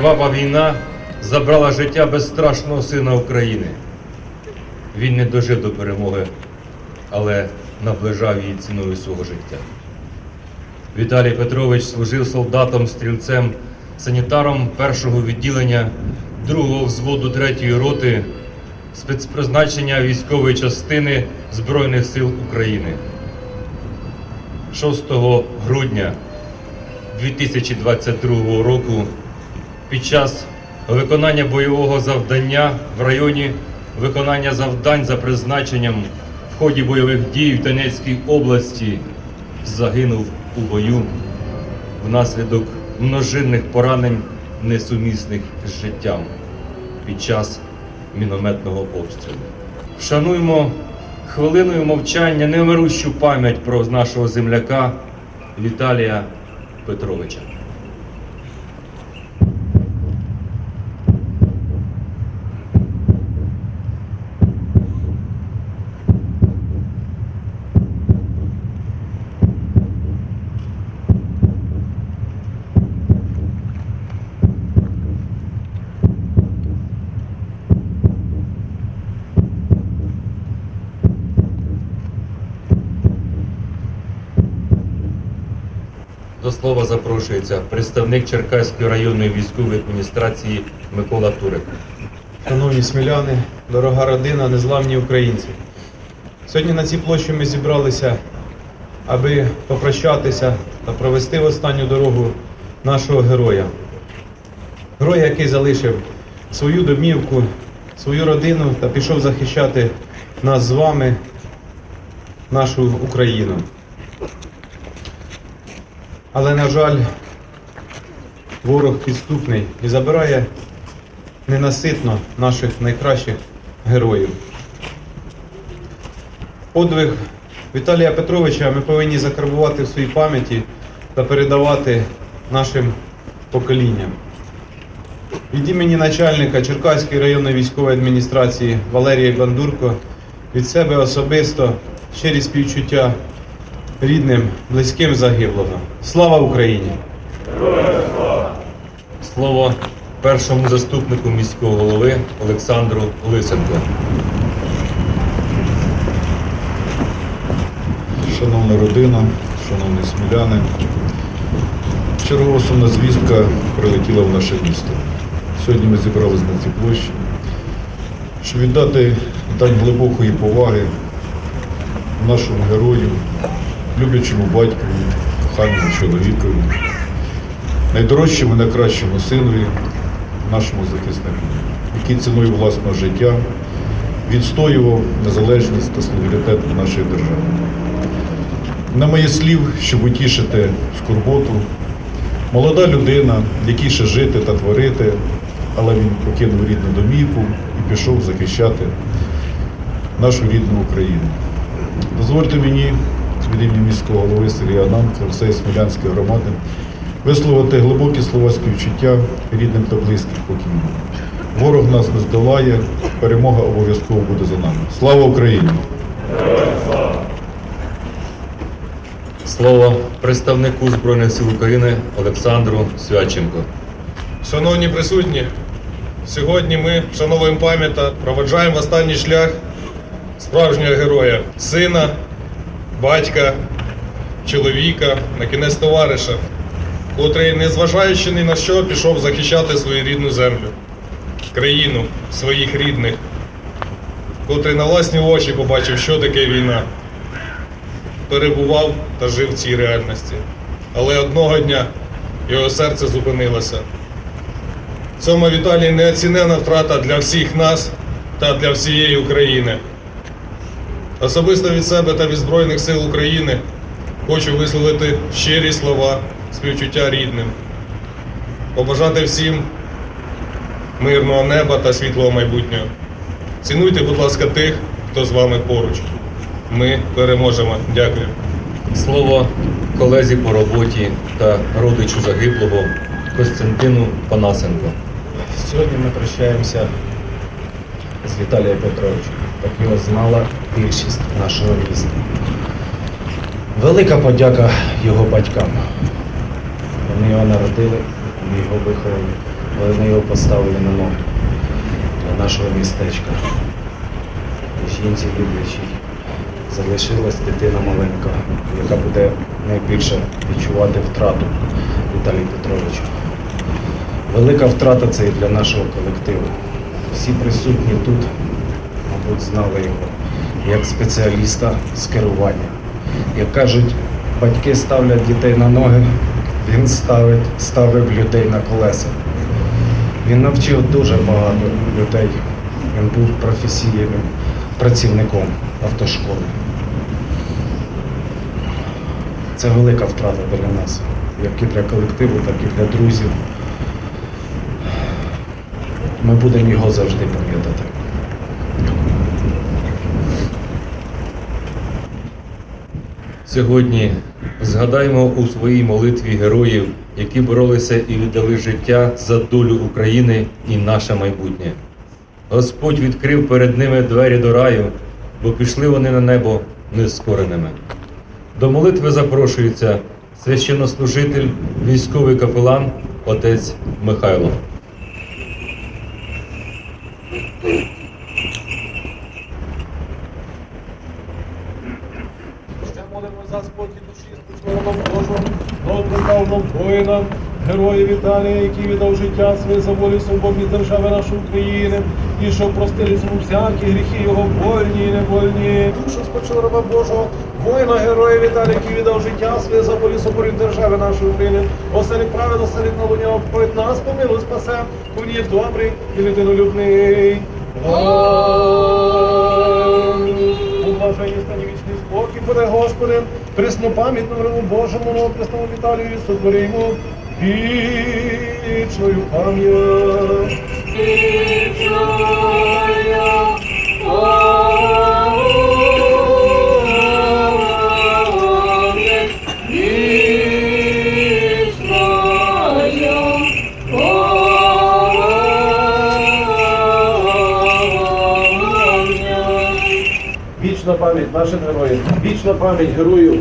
кривава війна забрала життя безстрашного сина України. Він не дожив до перемоги, але наближав її ціною свого життя. Віталій Петрович служив солдатом, стрільцем, санітаром першого відділення другого взводу третьої роти спецпризначення військової частини Збройних сил України. 6 грудня 2022 року під час виконання бойового завдання в районі виконання завдань за призначенням в ході бойових дій в Донецькій області загинув у бою внаслідок множинних поранень, несумісних з життям під час мінометного обстрілу. Вшануємо хвилиною мовчання невмирущу пам'ять про нашого земляка Віталія Петровича. До слова запрошується представник Черкаської районної військової адміністрації Микола Турик. Шановні сміляни, дорога родина, незламні українці. Сьогодні на цій площі ми зібралися, аби попрощатися та провести в останню дорогу нашого героя. Героя, який залишив свою домівку, свою родину та пішов захищати нас з вами, нашу Україну. Але, на жаль, ворог підступний і забирає ненаситно наших найкращих героїв. Подвиг Віталія Петровича ми повинні закарбувати в своїй пам'яті та передавати нашим поколінням. Від імені начальника Черкаської районної військової адміністрації Валерія Бандурко від себе особисто щирі співчуття рідним, близьким загиблого. Слава Україні! Слово першому заступнику міського голови Олександру Лисенко. Шановна родина, шановні сміляни, чергова сумна звістка прилетіла в наше місто. Сьогодні ми зібралися на цій площі, щоб віддати дань глибокої поваги нашому герою, люблячому батькові, коханому чоловікові, найдорожчому, найкращому синові, нашому захиснику, який ціною власного життя відстоював незалежність та суверенітет нашої держави. На моє слів, щоб утішити скорботу, молода людина, якій ще жити та творити, але він покинув рідну домівку і пішов захищати нашу рідну Україну. Дозвольте мені від імені міського голови Сергія Ананка, всієї Смілянської громади висловити глибокі слова співчуття рідним та близьким покійним. Ворог нас не здолає, перемога обов'язково буде за нами. Слава Україні! Слово представнику Збройних сил України Олександру Свяченко. Шановні присутні, сьогодні ми вшановуємо пам'ять та проведжаємо в останній шлях справжнього героя, сина, батька, чоловіка, на кінець товариша, котрий, незважаючи ні на що, пішов захищати свою рідну землю, країну своїх рідних, котрий на власні очі побачив, що таке війна, перебував та жив в цій реальності. Але одного дня його серце зупинилося. Цьому Віталій неоцінена втрата для всіх нас та для всієї України. Особисто від себе та від Збройних сил України хочу висловити щирі слова співчуття рідним, побажати всім мирного неба та світлого майбутнього. Цінуйте, будь ласка, тих, хто з вами поруч. Ми переможемо. Дякую. Слово колезі по роботі та родичу загиблого Костянтину Панасенко. Сьогодні ми прощаємося з Віталієм Петровичем, так його знала більшість нашого міста. Велика подяка його батькам. Вони його народили, вони його виховали, Вони його поставили на ноги для нашого містечка. Жінці люблячій залишилась дитина маленька, яка буде найбільше відчувати втрату Віталія Петровича. Велика втрата це і для нашого колективу. Всі присутні тут, мабуть, знали його як спеціаліста з керування. Як кажуть, батьки ставлять дітей на ноги, він ставить, ставив людей на колеса. Він навчив дуже багато людей. Він був професійним працівником автошколи. Це велика втрата для нас, як і для колективу, так і для друзів. Ми будемо його завжди пам'ятати. Сьогодні згадаймо у своїй молитві героїв, які боролися і віддали життя за долю України і наше майбутнє. Господь відкрив перед ними двері до раю, бо пішли вони на небо нескореними. До молитви запрошується священнослужитель, військовий капелан, отець Михайло. Ще молимо за спокій душі, спочилому Божому, доброправним воїнам, герої Віталія, який віддав життя своє за волю свободні держави нашої України, і що простили йому всякі гріхи його вольні і невольні. Душу спочила раба Божого, воїна, героя Віталія, який віддав життя своє за волю свободні держави нашої України. Оселік праведно, оселік на луня, обходить нас, помилуй, спасе, він є добрий і людинолюбний. Блаженні стані вічний спокій буде Господи, пресну пам'ять номерому Божому, новопресному Віталію, сотворимо вічною пам'ять. Вічною пам'ять нашим героям, вічна пам'ять герою,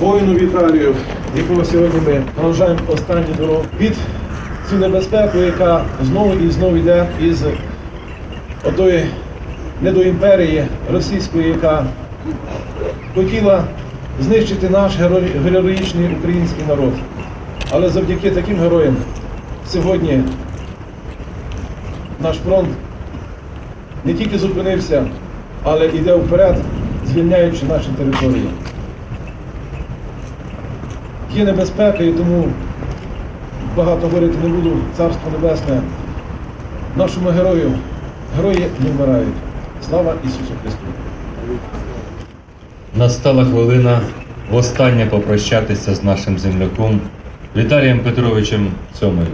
воїну Віталію, якого сьогодні ми проважаємо останню дорогу від цю небезпеку, яка знову і знову йде із отої недоімперії російської, яка хотіла знищити наш героїчний український народ. Але завдяки таким героям сьогодні наш фронт не тільки зупинився, але йде вперед, звільняючи наші території. Є небезпека, і тому багато говорити не буду. Царство Небесне. Нашому герою. Герої не вмирають. Слава Ісусу Христу! Настала хвилина востаннє попрощатися з нашим земляком Віталієм Петровичем Цьомою.